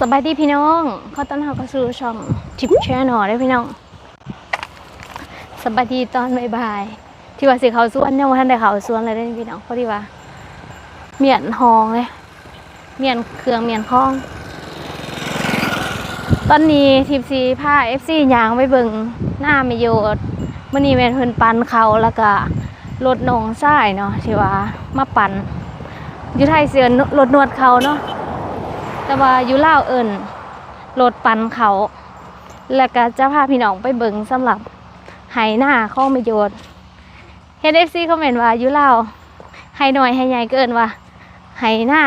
สบายดีพี่น้องขอต้อนรับเข้าสู่ช่องทิปแชร์หน่อได้พี่น้องสบายดีตอนบ่ายๆที่ว่าสิเขาสวนยังว่าท่านได้เขาสวนเลยได้พี่น้องเพราะที่ว่า เมียนหองเลยเมียนเครื่องเมียนคล้อง ตอนนี้ทีมซีพาเอฟซียางไปเบิงหน้าไม่โยดมื่อนี้แมนเพิ่นปันเขาแล้วก็รถนองทรายเนาะที่ว่ามาปันอยู่ไทยเสือรถนวดเขาเนาะ แต่ว่าอยู่ล่าวเอิญรถปันเขา แล้วก็จะพาพี่น้องไปเบิงสำหรับไหหน้าข้องไม่โยดเฮดเอฟซีคอมเมนต์ว่าอยู่ล่าวไหหน่อยไหใหญ่เกินว่าไหหน้า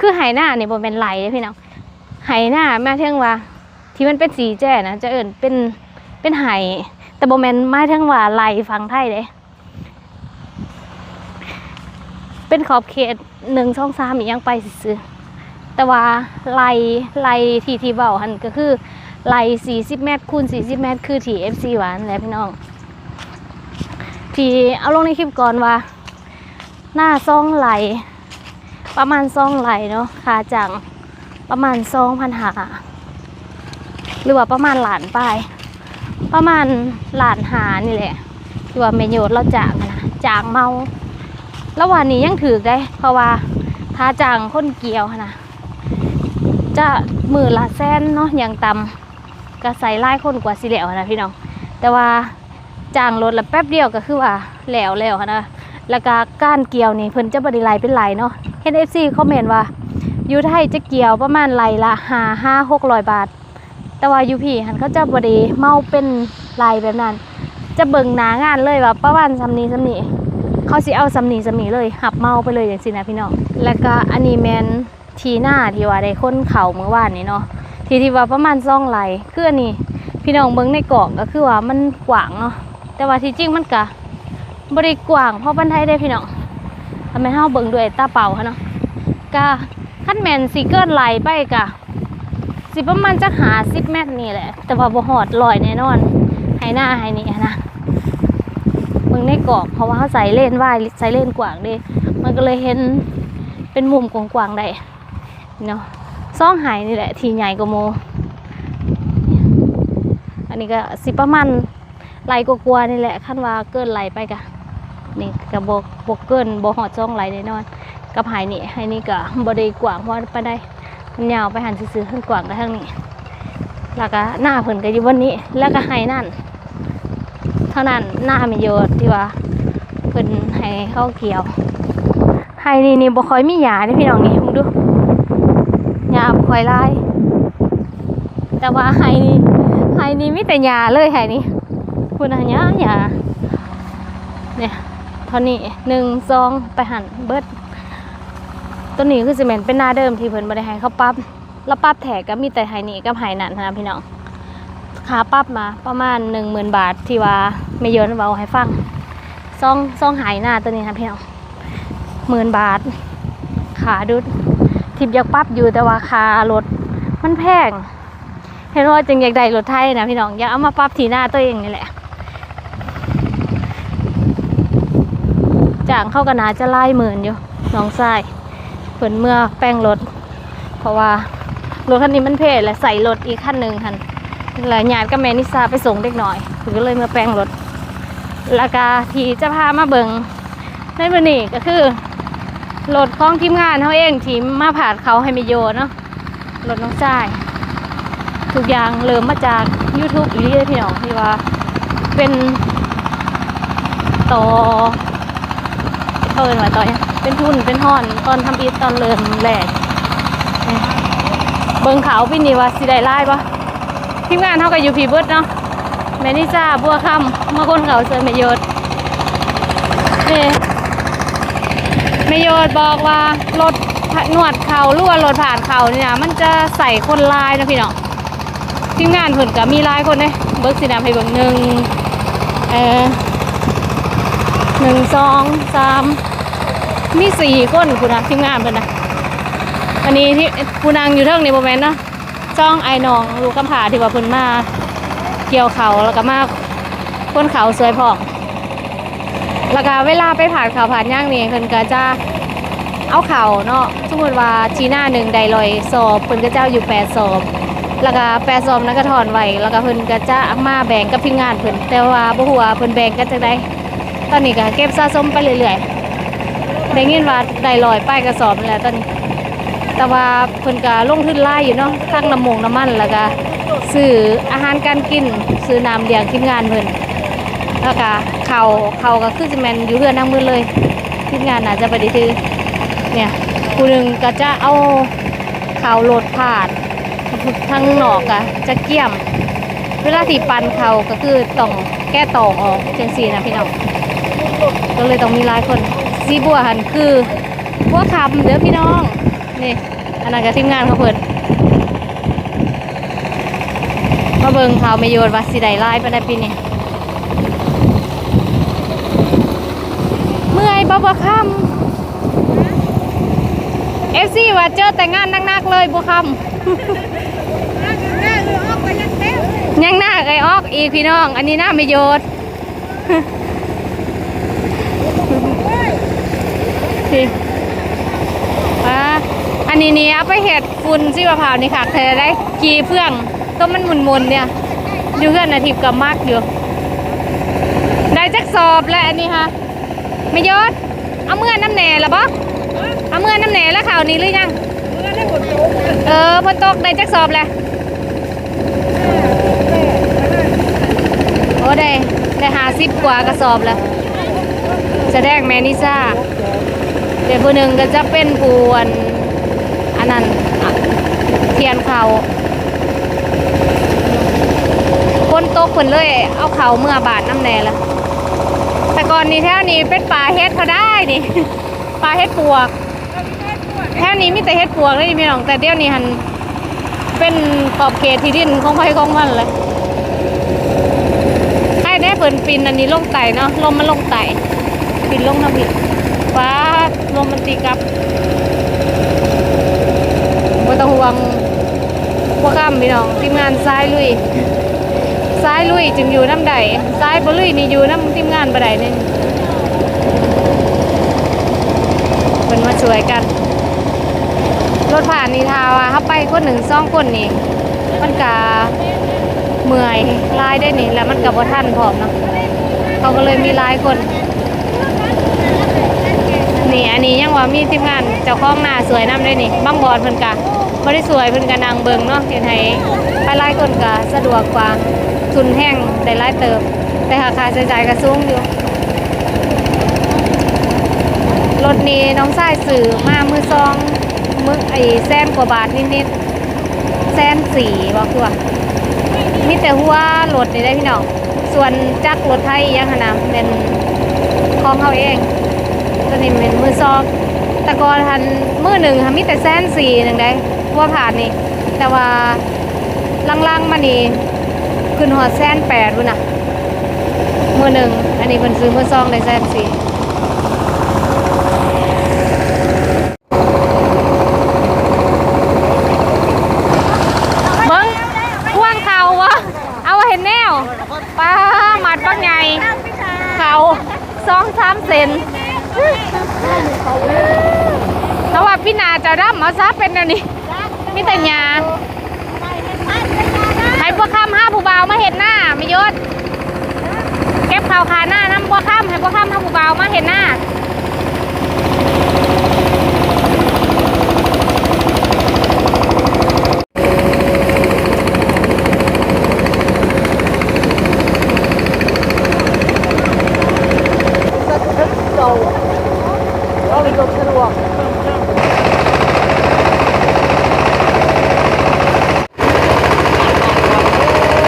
คือไหหน้าเนี่ยบนเป็นไหลเด้อพี่น้องไหหน้าแม่เท่งว่า ที่มันเป็นสีแจ้นะจะเอิญเป็นเป็นไหแต่บนเป็นไม้เท่งว่าไหลฟังไทยเด้เป็นขอบเขตหนึ่งช่องสามอีกยังไปซื้อ แต่ว่าไล่ไล่ที่ที่เบาหันก็คือไล่40 เมตรคูณ40 เมตร คือที่ FC หวานแหละพี่น้องที่เอาลงในคลิปก่อนว่า หน้าซองไหล ประมาณซองไหลเนาะค่าจังประมาณซองพันหาหรือว่าประมาณหลานปลายประมาณหลานหานี่แหละที่ว่าเมโยดเราจางนะจางเมา แล้ววันนี้ยังถือได้ เพราะว่าถ้าจางคนเกี่ยวนะ จะมือละแสนเนาะอย่างต่ำก็ใส่ไล่คนกว่าสิเหลวนะพี่น้อง แต่ว่าจ้างรถละแป๊บเดียวก็คือว่าแหลวแล้วนะแล้วก็ก้านเกี่ยวนี่เพิ่นจะบริไลเป็นไหลเนาะเห็นเอฟซีคอมเมนต์ว่าอยูไทยจะเกี่ยวประมาณไหลละห้าห้าหกร้อยบาท แต่ว่ายูพี่หันเขาจะบริเมาเป็นไหลแบบนั้น จะเบิ่งหนางานเลยว่าประมาณสำนีสำนีเขาสิเอาสำนีสำนีเลยหับเมาไปเลยอย่างสินะพี่น้องแล้วก็อันนี้แมน ทีหน้าที่ว่าได้ค้นเขาเมื่อวานนี้เนาะทีที่ว่าประมาณซ่องไหลคืออันนี้พี่น้องเบิ้งในกล่องก็คือว่ามันกว้างเนาะแต่ว่าที่จริงมันกะบริกว้างเพราะบันไทยได้พี่น้องทำไมเฮาเบิ่งด้วยตาเปล่าคะเนาะกะขั้นแมนสีเกินไหลไปกะสิประมาณจะหาสิบเมตรนี่แหละ แต่ว่าบ่หอดลอยแน่นอนให้หน้าให้นี่นะเบิ่งในกล่องเพราะว่าเขาใส่เล่นว่ายใส่เล่นกว้างเด้มันก็เลยเห็นเป็นมุมกว้างๆได้ เนาะซ่องหายนี่แหละทีใหญ่กว่าโม อันนี้ก็สิประมาณไหลกลัวๆนี่แหละขั้นว่าเกินไหลไปกะนี่กับบกบกเกินบหอดซ่องไหลแน่นอนกับหายนี่หายนี่ก็บไดีกว้างเพราะไปได้มันยาวไปหันซื้อขึ้นกว้างได้ทั้งนี้แล้วก็หน้าเพิ่นก็อยู่บนนี้ แล้วก็หายนั่นเท่านั้นหน้ามีโยชน์ที่ว่าเพิ่นให้ข้าวเกี่ยวไฮนี่นี่บ่ค่อยมีหยาเด้พี่น้องนี่มึงดู หอยลาย แต่ว่าไฮนี่ไฮนี่มีแต่หยาเลยไฮนี่คุณน่ะหยาหยาเนี่ยท่านี้หนึ่งสองไปหันเบิดตัวนี้คือสิเมนเป็นหน้าเดิมที่เพิ่นบ่ได้ให้เขาปั๊บแล้วปั๊บแถกก็มีแต่ไฮนี่กับไฮนั่นนะพี่น้องค่าปั๊บมาประมาณ10,000บาทที่ว่าไม่เยอะเว้าให้ฟังซองซองหายหน้าตัวนี้นะพี่น้องหมื่นบาทขาดุด ทิพย์อยากปรับอยู่แต่ว่าคารถมันแพงเห็นว่าจึงอยากได้รถไทยนะพี่น้องอยากเอามาปรับทีหน้าตัวเองนี่แหละจางเข้ากันนาจะไล่หมื่นอยู่น้องทรายเพิ่นเมื่อแป้งรถ เพราะว่ารถคันนี้มันเพศและใส่รถอีกคันหนึ่งคันแล้วญาติกับแม่นิสาไปส่งเด็กหน่อยเพิ่นก็เลยเมื่อแป้งรถแล้วก็ที่จะพามาเบิงในวันนี้ก็คือ รถของทีมงานเขาเองทีมมาผ่านเขาให้มโยเนาะรถน้องชายทุกอย่างเริ่มมาจาก YouTube อีเลียพี่น้องที่ว่าเป็นต่อเอินว่าต่อเนี่ยเป็นทุนเป็นห่อนตอนทำอีตอนเริ่มแรกเบิงเขาพี่นี่ว่าสิได้ไล่ปะทีมงานเขากับยูพีเบิร์ดเนาะแมนิจ้าบัวคำมาคนเขาเซอร์เมยศนี่ ไม่โยดบอกว่ารถหนวดเขาหรือว่ารถผ่านเขาเนี่ยมันจะใส่คนลายนะพี่น้องทีมงานเพิ่นก็มีลายคนเลยเบิกสีดำให้เบิ่งหนึ่งเออหนึ่งสองสามมีสี่คนคุณนะทีมงานเพิ่นนะอันนี้ที่ผู้นางอยู่เทิงในโมเมนต์เนาะจ้องไอ้น้องลูกกำผาที่ว่าเพิ่นมาเกี่ยวเขาแล้วก็มาคนเขาสวยพอ แล้วก็เวลาไปผ่านเขาผ่านย่างนี่เพิ่นก็จะเอาเข่าเนาะสมมติว่าชีหน้าหนึ่งได้ลอยสอบเพิ่นก็จ้าอยู่แปดสอบแล้วก็แปดสอบนั้นก็ถอนไว้แล้วก็เพิ่นก็จะมาแบ่งกับทีมงานเพิ่นแต่ว่าบ่ฮู้ว่าเพิ่นแบ่งกันจังไดตอนนี้ก็เก็บสะสมไปเรื่อยๆได้ยินว่าได้ลอยป้ายกระสอบนั่นแหละตอนนี้ แต่ว่าเพิ่นก็ลงทุนหลายอยู่เนาะทั้งน้ำมงน้ำมันแล้วก็ซื้ออาหารการกินซื้อน้ำเลี้ยงทีมงานเพิ่น แล้วก็เขาเขาก็คือจะแมนอยู่เฮือนทั้งมือเลยทีมงานน่าจจะบ่ได้ถือเนี่ยผู้หนึ่งก็จะเอาเขาโหลดผ่านทั้งนอกอะจะเกี่ยม เวลาที่ปันเขาก็คือต้องแก้ตอกออกจังซี่นะพี่น้องก็เลยต้องมีหลายคนซีบัวหันคือบัวคำเด้อพี่น้องนี่อันนั้นก็ทีมงานเขาเปิดมาเบิงเขาไม่โยนว่าสิได้ไล่ไปในปีนี้เมื่อย บ่บัวคำเอฟซีว่าเจอแต่งานนักๆเลยบัวคำยังหน้าไอ้ออกอีกพี่น้อง อันนี้หน้าไม่โยนพี่อ่าอันนี้เนี่เอาไปเห็ดฝุ่นซีมะพราวนี่ค่ะเธอได้กีเพื่องต้มมันมุนเนี่ยอยู่เพื่อนอาทิตย์กับมากอยู่ ได้จักสอบแล้วอันนี้ค่ะ ไม่ยศเอาเมื่อน้ำแหน่ละบ่เอาเมื่อน้ำแหน่แล้วข่าวนี้หรือยัง เออพนตกได้จักสอบแหล้วโอ้ได้ได้หาสิบกว่ากระสอบแล้วแสดงแมนิซ่าเดี๋ยวผู้หนึ่งก็จะเป็นผู้อันอันนั้นเทียนเขาคนโตกคนเลย เอาเขาเมื่อบาทน้ำแน่ละ แต่ก่อนนี้แถวนี้เป็นป่าเฮ็ดเขาได้นี่ป่าเฮ็ดปวกแถวนี้มีแต่เฮ็ดปวกเลยพี่น้องแต่เดี๋ยวนี้หันเป็นขอบเขตที่ดินของไผของมันเลยใครได้เปินปินอันนี้ลงไต่เนาะลมมันลงไต่ปินลงน้ำผิดฟ้าโรแมนติกครับบ่ต้องห่วงพวกข้ามพี่น้องทีมงานซ้ายลุย ซ้ายลุยจึงอยู่น้ำใดซ้ายบลุยนี่อยู่น้ำทีมงานบ่ได้นี่เป็นมาช่วยกัน รถผ่านนี่ทาว่าถ้าไปคนหนึ่งสองคนนี่ มันกะเมื่อยลายได้นี่ แล้วมันกับบ่ทันพร้อมเนาะเขาก็เลยมีลายคน นี่อันนี้ยังว่ามีทีมงานเจ้าของหน้าสวยน้ำได้นี่บางบอนเพิ่นกะบ่ได้สวยเพิ่นกะนางเบิงเนาะเฮ็ดให้ไปหลายคนกะสะดวกกว่า ทุนแห้งได้หลายเติบ แต่ราคาใช้จ่ายก็สูงอยู่รถนี้น้องชายสื่อมามือซองมือไอ้แสนกว่าบาทนิดๆแสนสี่บ่คือว่ามีแต่หัวรถนี่ได้พี่น้องส่วนจักรรถไทยยังหนนะเป็นของเขาเองตัวนี้เป็นมือซอกแตะกอนทันมือหนึ่งค่ะมีแต่แสนสี่หนึ่งได้ว่าผ่านนี่แต่ว่าล่างๆมานี่ ขึ้นหัวแสนแปดพุ่นน่ะมือหนึ่ง อันนี้เป็นซื้อมือซองได้แสนสี่เบิ้งพ่วงเขาวะเอาเห็นแนวป้าหมัดปักใหญ่เขาสองสามเซนเพราะว่าพี่นาจะร่ำเอาซะเป็นแนวนี้มีแต่หยา ให้พวข้ามห้าผู้บ่าวมาเห็นหน้าไม่ยศเก็บข่าวขาหน้าน้ำพวข้ามให้พวข้ามห้าผู้บ่าวมาเห็นหน้า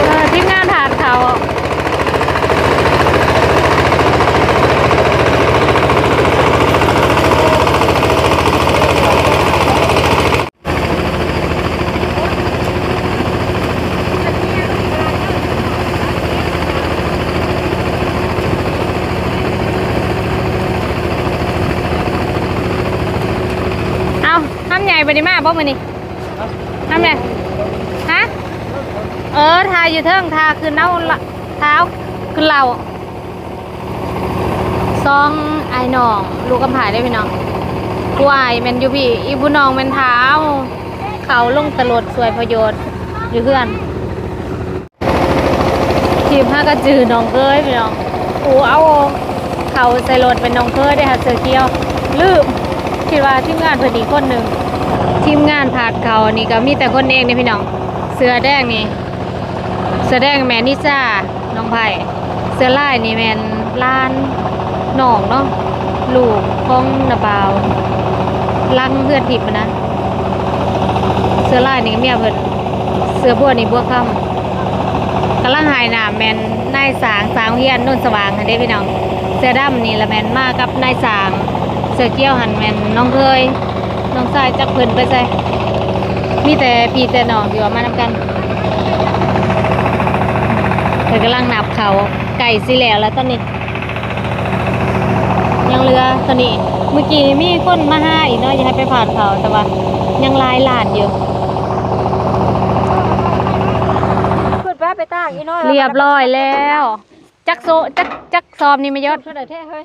เออทีมงานถาดเขาเอา น้ำใหญ่ไปดิมาบ่มือนี่น้ำใหญ่ฮะ เออ ทาอยู่เทิงทาคือเน่าละเท้าคือเราซองไอ้น้อง ลูกกำผายได้พี่น้องกวายแมันอยู่พี่ อีบุน้องแมันเท้า เขาลงตลดสวยประโยชน์อยู่เพื่อนทีมห้ากระจือน้องเกยพี่น้องอูเอาเขาใส่รถเป็นน้องเกยได้ค่ะเสือเกี้ยว ลืมคิดว่าทีมงานเพิ่นอีกคนหนึ่ง ทีมงานผาดเขานี่ก็มีแต่คนเองนี่พี่น้อง เสือแดงนี่ เสือแดงแมนนิซ่าน้องไผ่เสือลายนี่แมนล้านน้องเนาะลูกของนาบาวลังเพื่อนผิดนะ เสือลายนี่ก็เมียเพิ่นเสือบัวนี่บัวค่ำกำลังหายหนามแมนนายสางสางเฮียนนุ่นสว่างหันเด้พี่น้อง เสือดำนี่ละแมนมากับนายสาง เสือเกี้ยวหันแมนน้องเคย น้องชายจักเพิ่นไปใส่มีแต่พี่แต่น้องอยู่ว่ามานำกันเพิ่นกำลังนับเขาไก่สิแล้วแล้วตอนนี้ ยังเหลือตอนนี้เมื่อกี้มีคนมาห้าอีกเนาะจะให้ไปผ่านเขาแต่ว่ายังลายหลานอยู่ขึ้นไปไปตากอีน้อยเรียบร้อยแล้ว จักโซจักจักซอมนี่ไม่ยศเท่าไหร่แท้เฮ้ย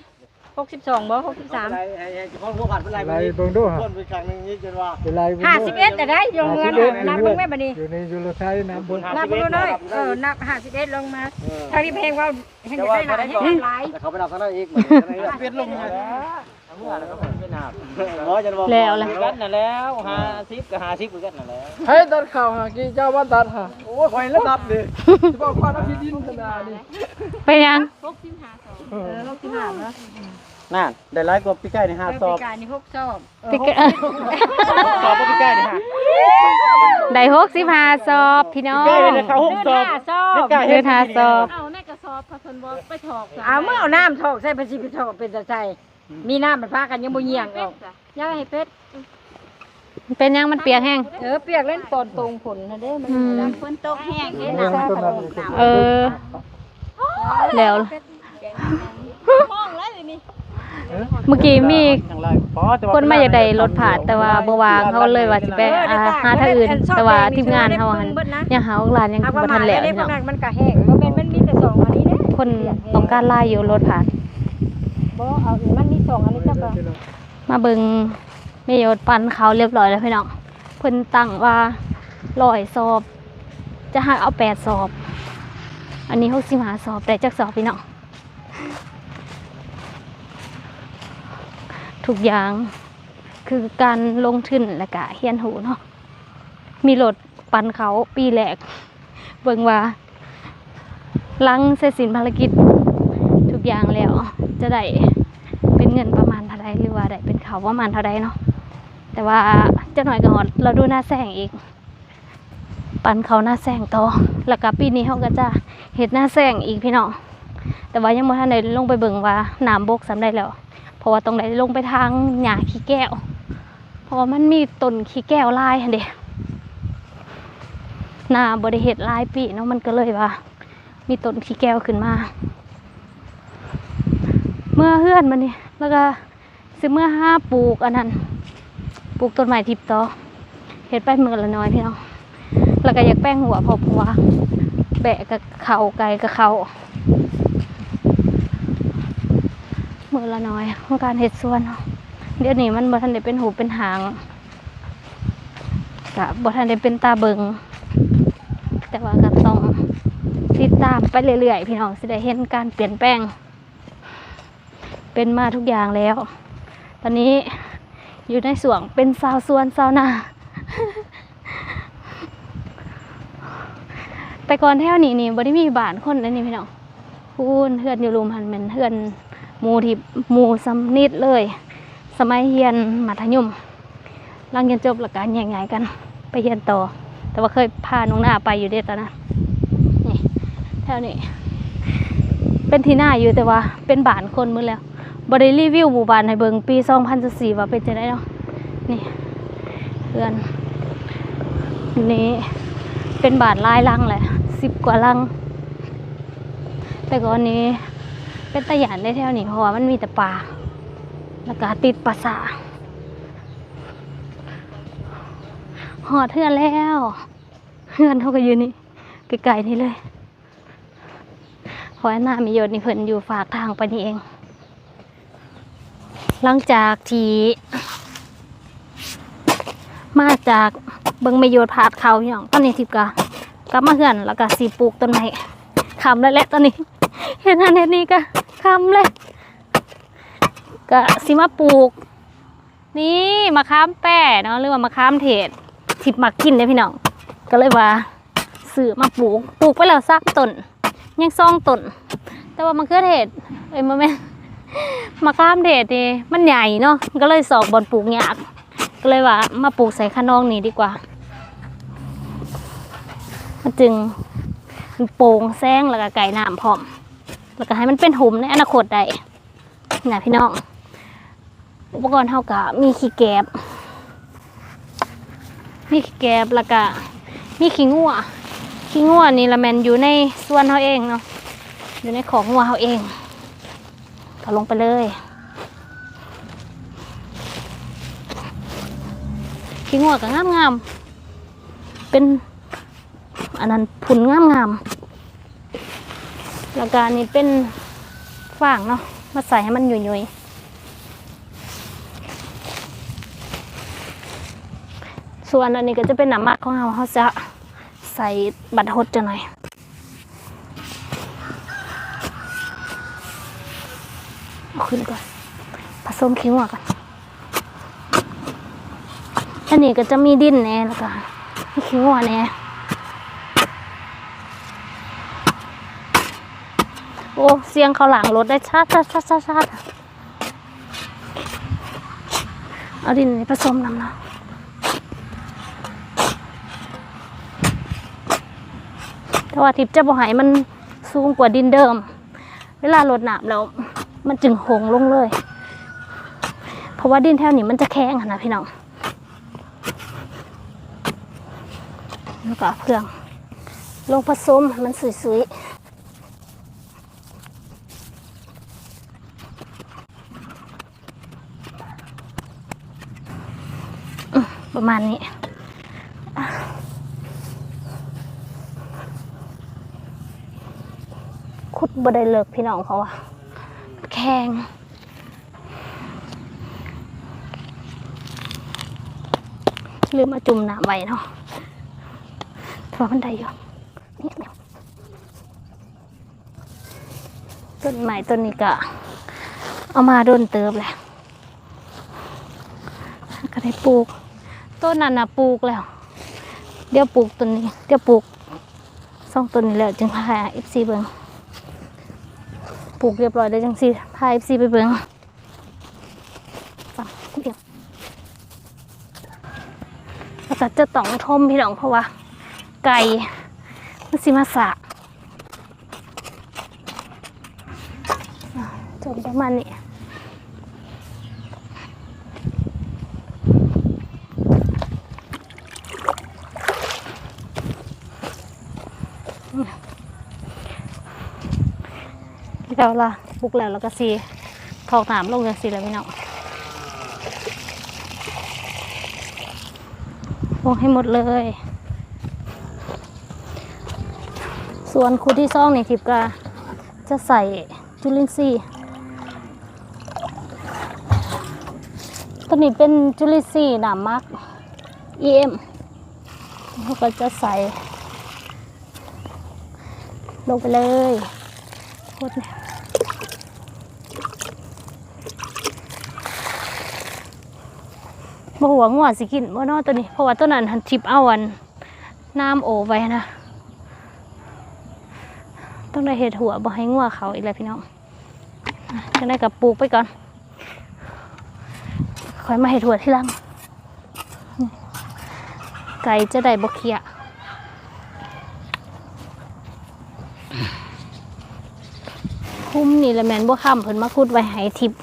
หกสิบสองบ่หกสิบสามไรไอ้ไอ้เฉพาะพวกผัดเป็นไรไรเบิ่งดูฮะต้นไปครั้งหนึงนี่จนว่าเป็นไรเบิ่งห้าดูสิบเอ็ดแต่ได้ยงเงิน51นับเบิ่งแม่บัดนี้อยู่ในยูโรไทยนะบนนับเบิ่งดูหน่อยเออนับห้าสิบเอ็ดลงมาเท่าที่เพลงว่าเห็นแต่จะว่าได้หลายได้ให้ก่อนได้หลายแต่เขาไปนับข้างหน้าอีกเหมือนกันเป็นลงมาเมื่อแล้วก็เป็นหาบเออจะบอกแล้วล่ะกันน่ะแล้วหาซิปกับหาซิปคือกันน่ะแล้วเฮ้ยตัดข่าวหากี่เจ้าบ้านตัดฮะโอ้ยคอยแล้วนับดิจะบอกความรับผิดดินขนาดนี้ไปยังเออหกสิบห้าเนาะน่าได้หลายกว่าพี่ใกล้ในห้าเออสอบปีกายนี่หกชอบติกเกอร์สอบพี่ใกล้ในห้าได้หกสิบห้าสอบพี่น้องใกล้เลยเขาหกสอบห้าชอบใกล้เดินหาสอบเอาแม่กระสอบพาเพิ่นบ่ไปถอกเอาเมื่อเอาน้ำถอกใส่ภาษีไปถอกเป็นตะไคร้มีน้ำมันพากันยังบ่เหี่ยงออกย่าให้เป็ดเป็นยังมันเปียกแห้งเออเปียกเล่นปอนตรงผลนะเด้มันอืมฝนตกแห้งเด้เรื่องน้ำต้นนั้นนี่ก็เออแล้วห้องแล้วนี่ เมื่อกี้มีอย่างไรพอแต่ว่าคนมาอยากได้รถผ่านแต่ว่าบ่วางเขาเลยว่าสิไปอ่าหาทางอื่น แต่ว่าทีมงานเขาหันยังหาโอกาสยังเอาบ่ประมาทัณนแล้วได้พี่พวน้อกงนั้นมันก็แห้งบ่เป็นมันมีแต่สองอันนี้เด้คนต้องการไล่อยู่รถผ่านบ่เอามันมีสองอันนี้จ้ะก็มาเบิงเมยดปันเขาเรียบร้อยแล้วพี่น้องเพิ่นตั้งว่าลอยสอบ จะหักเอาแปดสอบ อันนี้หกสิบห้าสอบแต่จักสอบพี่น้อง ทุกอย่าง คือการลงทุนและกะเฮียนหูเนาะมีรถปันเขาปีแรกเบิ่งว่าลังเสร็จสิ้นภารกิจทุกอย่างแล้ว จะได้เป็นเงินประมาณเท่าไรหรือว่าได้เป็นเขาวประมาณเท่าไรเนาะแต่ว่าจะหน่อยก็หอดเราดูหน้าแสงอีก ปันเขาหน้าแสงต่อแล้วก็ปีนี้เขาก็จะเห็ดหน้าแสงอีกพี่น้องแต่ว่ายังไม่ทันได้ลงไปเบิ่งว่าน้ำบกสำได้แล้ว ราะว่าตรงไหนลงไปทางหญ้าขี้แก้ว เพราะว่ามันมีต้นขี้แก้วลายเด้หน้าบริเหตุลายปีเนาะมันก็เลยว่า มีต้นขี้แก้วขึ้นมา เมื่อเฮือนมันนี่แล้วก็ซื้อเมื่อห้าปลูกอันนั้นปลูกต้นไม้ทิพย์ต่อเห็ดไปมือละน้อยพี่น้องแล้วก็อยากแป้งหัวพอผัวแบะกับเขาไก่กับเขา มือละน้อยของการเห็ดส่วน เดี๋ยวนี้มันบ่ทันได้เป็นหูเป็นหางกะบ่ทันได้เป็นตาเบิงแต่ว่าก็ต้องติดตามไปเรื่อยๆพี่น้องสิได้เห็นการเปลี่ยนแปลง เป็นมาทุกอย่างแล้ว ตอนนี้อยู่ในสวงเป็นสาวสวนสาวนาแต่ก่อนแถวนี้นี่บ่ได้มีบ้านคนเลยนี่พี่น้องพูนเฮือนอยู่รุมหันเป็นเฮือน หมู่ที่หมู่สำนิดเลย สมัยเรียนมัธยมหลังเรียนจบแล้วก็แยกย้ายกัน ไปเรียนต่อ แต่ว่าเคยพาน้องหน้าไปอยู่เด้ตอนนั้นนี่แถวนี้เป็นที่หน้าอยู่แต่ว่าเป็นบ้านคนมืดแล้วบริรีวิวหมู่บ้านให้เบิงปี2014ว่าเป็นจะได้เนาะนี่เพื่อนนี่เป็นบ้านลายลังแหละสิบกว่าลัง แต่ก่อนนี้ เป็นตะหยานได้แถวนี้เพราะว่ามันมีแต่ป่าแล้วก็ติดป่าสาหอดเทือนแล้วเทือนเขาก็อยู่นี่ไกลๆนี่เลยเพราะหน้ามีโยนนี่เพิ่นอยู่ฝากทางไปนี่เอง หลังจากที่มาจากเบิงไม่โยดผาดเขาพี่น้องตอนนี้ทิพกะกลับมาเหือนแล้วก็สีปลูกต้นไม้คำแล้วแหละตอนนี้ เห็นอันนี้ก็ คำเลยก็สิมาปลูก นี่มะขามแป้เนาะหรือว่ามะขามเทศทิพย์มักกินเลยพี่น้องก็เลยว่าซื้อมาปลูกปลูกไปแล้วสักต้นยังซองต้นแต่ว่ามะเขือเทศเอ้ยมะแม่มะขามเทศนี่มันใหญ่เนาะก็เลยสอกบอลปลูกยากก็เลยว่ามาปลูกใส่ขนองนี้ดีกว่ามันจึงโปร่งแซงแล้วก็ไก่น้ำพร้อม แล้วก็ให้มันเป็นหุมในอนาคตได้นะพี่น้องอุปกรณ์เท่ากับมีขี้แกบ มีขี้แกบแล้วก็มีขี้งัวขี้งัวนี่ละแมนอยู่ในส่วนเขาเองเนาะอยู่ในของงัวเขาเองก็ลงไปเลยขี้งัวก็งามงามๆเป็นอันนั้นผุนงามงามๆ แล้วก็อันนี้เป็นฟางเนาะมาใส่ให้มันหยุ่ยๆส่วนอันนี้ก็จะเป็นน้ำมักของเราเขาจะใส่บัตรหดจะหน่อยขึ้นก่อนผสมขี้งัวก่อนอันนี้ก็จะมีดินแน่แล้วก็ขี้งัวแน่ โอ้เสียงเขาหลังรถได้ชาดชาดชาดชาดชาดเอาดินนี่ผสมน้ำเนาะแต่ว่าทิพย์จะบ่ใหายมันสูงกว่าดินเดิม เวลารดน้ำแล้ว มันจึงหงลงเลย เพราะว่าดินแถวนี้มันจะแข็งนะพี่น้องแล้วก็เอาเครื่องลงผสมมันสวยๆ ประมาณนี้ ขุดบ่ได้เลิกพี่น้องเพราะแข็งลืมมาจุ่มน้ำไว้เนาะเพราะมันได้อยู่นี่ต้นไม้ต้นนี้ก็ เอามาโดนเติบแหละก็ได้ปลูก ต้นนั้นนะปลูกแล้ว เดี๋ยวปลูกต้นนี้ เดี๋ยวปลูกสองต้นนี้แล้วจึงพาเอฟซีเบิงปลูกเรียบร้อยได้จังสิพาเอฟซีไปเบิงฟังเดี๋ยวแล้วก็จะต้องทมพี่น้องเพราะว่า ไก่มันสิมาสะอะจนประมาณนี้ แล้วล่ะปุกแล้วแล้วก็สีทอกน้ำลงจากสีแล้วพี่น้องลงให้หมดเลย ส่วนคูที่ซ่องนี่ทิพย์ก็จะใส่จุลินทรีย์ตัวนี้เป็นจุลินทรีย์หนามมัก EM แล้วก็จะใส่ ลงไปเลยโคตรเลยบ่หัวงัวสิกินบ่เนอตัวนี้ เพราะว่าตัวนั้นหันทิพย์เอาวันน้ำโอไว้นะ ต้องได้เห็ดหัวบ่ให้งัวเขาอีกแล้วพี่น้องจะได้กับปลูกไปก่อนคอยมาเห็ดหัวที่ลังไก่จะได้บ่เคียคุ้ม นี่แหละแมนบ่ค้ำเพิ่นมาคุดไว้ให้ทิพย์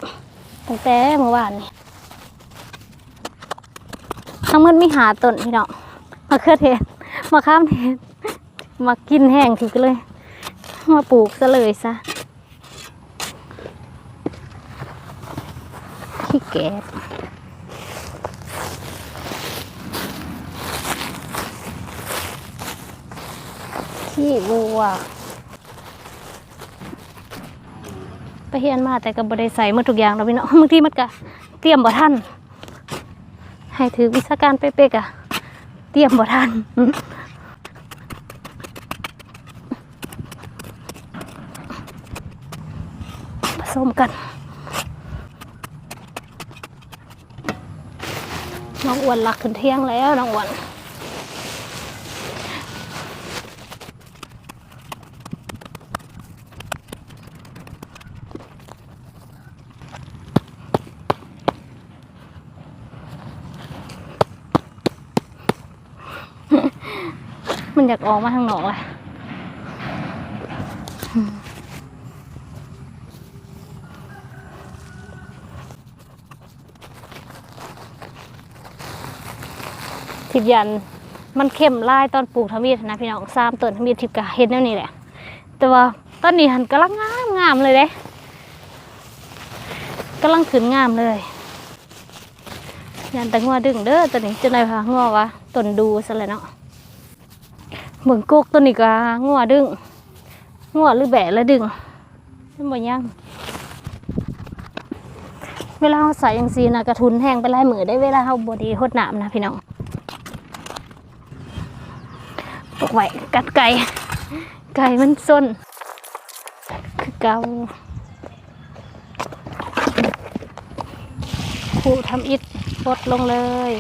ตั้งแต่เมื่อวานนี่ทั้งหมดมีหาต้นพี่น้องมาเครือเทศมาข้ามเทศมากินแห้งทิพย์ก็เลย มาปลูกซะเลยซะขี้แกบขี้วัว ไปเฮียนมาแต่ก็บ่ได้ใส่หมาทุกอย่างแล้วพี่น้องบางทีมันก็เตรียมบ่ทันให้ถือวิชาการเป๊กๆอะเตรียมบ่ทันผสมกันน้องอ้วนหลักขึ้นเที่ยงแล้วน้องอ้วน นอยากออกมาทางหนองเลยทิพยันมันเข้มไล่ตอนปลูกทมีดนะพี่น้องซ้ำต้นทมีดทิพกะเห็นแนวนี้แหละ แต่ว่าตอนนี้หันกำลังงามงามเลยเด้กำลังขึ้นงามเลยยันแต่งัวดึงเด้อตัวนี้จะได้พางัววะต้นดูซะเลยเนาะ เบิ่งกกตัวนี้ก็งัวดึงงัวหรือแบะแล้วดึงมันบ่ยังเวลาเราใส่ยังซีนะกระทุนแห้งไปหลายมือได้เวลาเราบดีหดน้ำนะพี่น้องปกไว้กัดไก่ ไก่มันซนคือเกาผู้ทำอิฐปลดลงเลย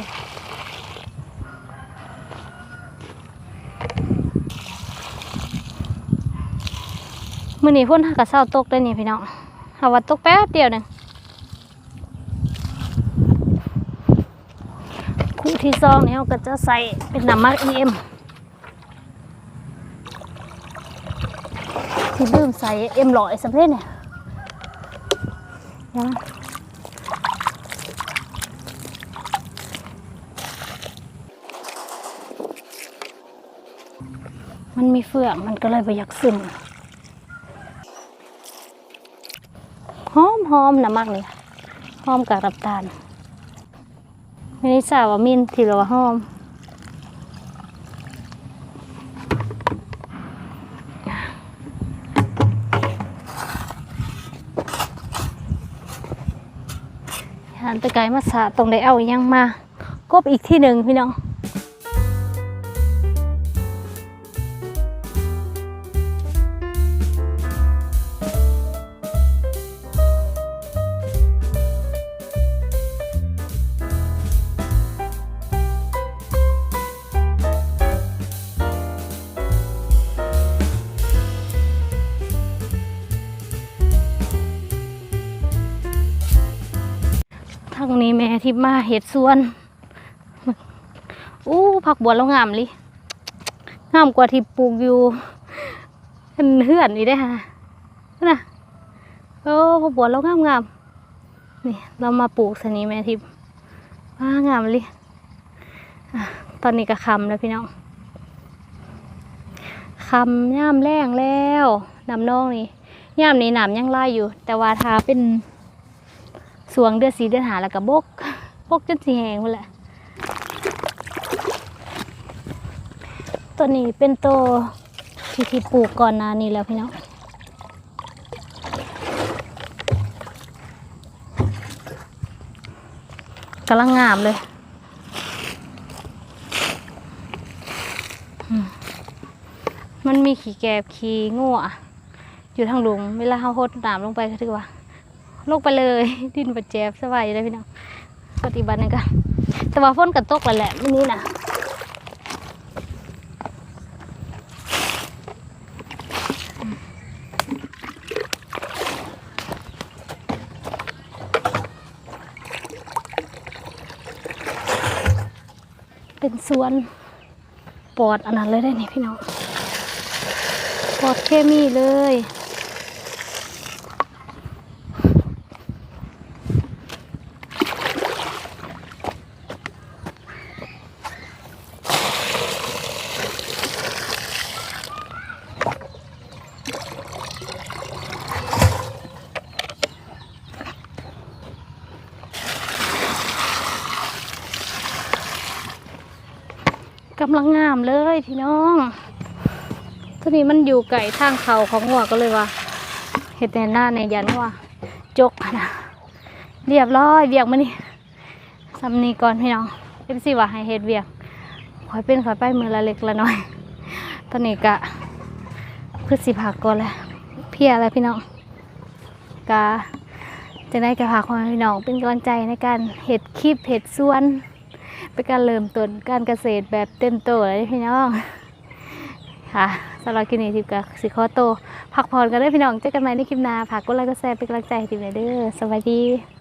มื่อนี้พ่นหากระเซ้าตกได้นี่พี่น้องหาว่าตกแป๊บเดียวหนึงคู่ที่ซองเนี่เราก็จะใส่เป็นน้ำมักเอ็มที่ลืมใส่เอ็มหล่อยสำเร็จเนี่ยยังมันมีเฟืองมันก็เลยไปยากซึม หอมนะมากเลยหอมกับรับตาลไม่ได้ทราบว่ามินที่เราว่าหอมหันไปไกลมาสาตรงได้เอายังมากบอีกที่หนึ่งพี่น้อง ม่ที่มาเห็ดสวนอู้ผักบัวแล้วงามลิงามกว่าที่ปลูกอยู่เป็นเฮือนนี่ได้ฮะน่ะโอ้ผักบัวแล้วงามงามนี่เรามาปลูกสนีแม่ทิพย์ว้างามลิตอนนี้ก็คำแล้วพี่น้องคำย่ามแรงแล้วน้ำนองนี่ย่ามในี้น้ำยังไล่อยู่ แต่ว่าทาเป็นสวงเดือนสีเดือนหาแล้วก็บก บกจนสีแหงหมดแหละ ตัวนี้เป็นตัวที่ที่ปลูกก่อนหนานี้แล้วพี่น้องกำลังงามเลยมันมีขี้แกบขี้งัวอยู่ทางหลุมเวลาเขาหน้ำลงไปก็ถือว่าลงไปเลย ดินประแจบสบายอยู่เลยพี่น้อง ปฏิบัตินึงกันแต่ว่าฝนกันตกแล้วแหละมื้อนี้นะเป็นสวนปลอดอันนั้นเลยได้นี่พี่น้องปลอดเคมีเลย กำลังงามเลยพี่น้องตัวนี้มันอยู่ไก่ทางเขาของหัวก็เลยว่าเห็ดแนหน้าในยันว่าจกนะเรียบร้อยเบียกมานี่สำนีก่อนพี่น้องเอฟซีว่าให้เฮ็ดเวียกคอยเป็นคอยไปมือละเล็กละน้อยตอนนี้กะพืชสิผักก่อนแหละเพียอะไรพี่น้องกะจะได้กะพาความพี่น้องเป็นกำลังใจในการเห็ดคลิปเห็ดสวน เป็นการเริ่มต้นการเกษตรแบบเต็มโตเลยพี่น้องค่ะสำหรับคลิปนี้ทิพย์กับสิคอโตวพักผ่อนกันได้พี่น้องเจอกันใหม่ในคลิปหน้าฝากกดไลค์กดแชร์เป็นกำลังใจให้ทิพย์น่อยเด้อสวัสดี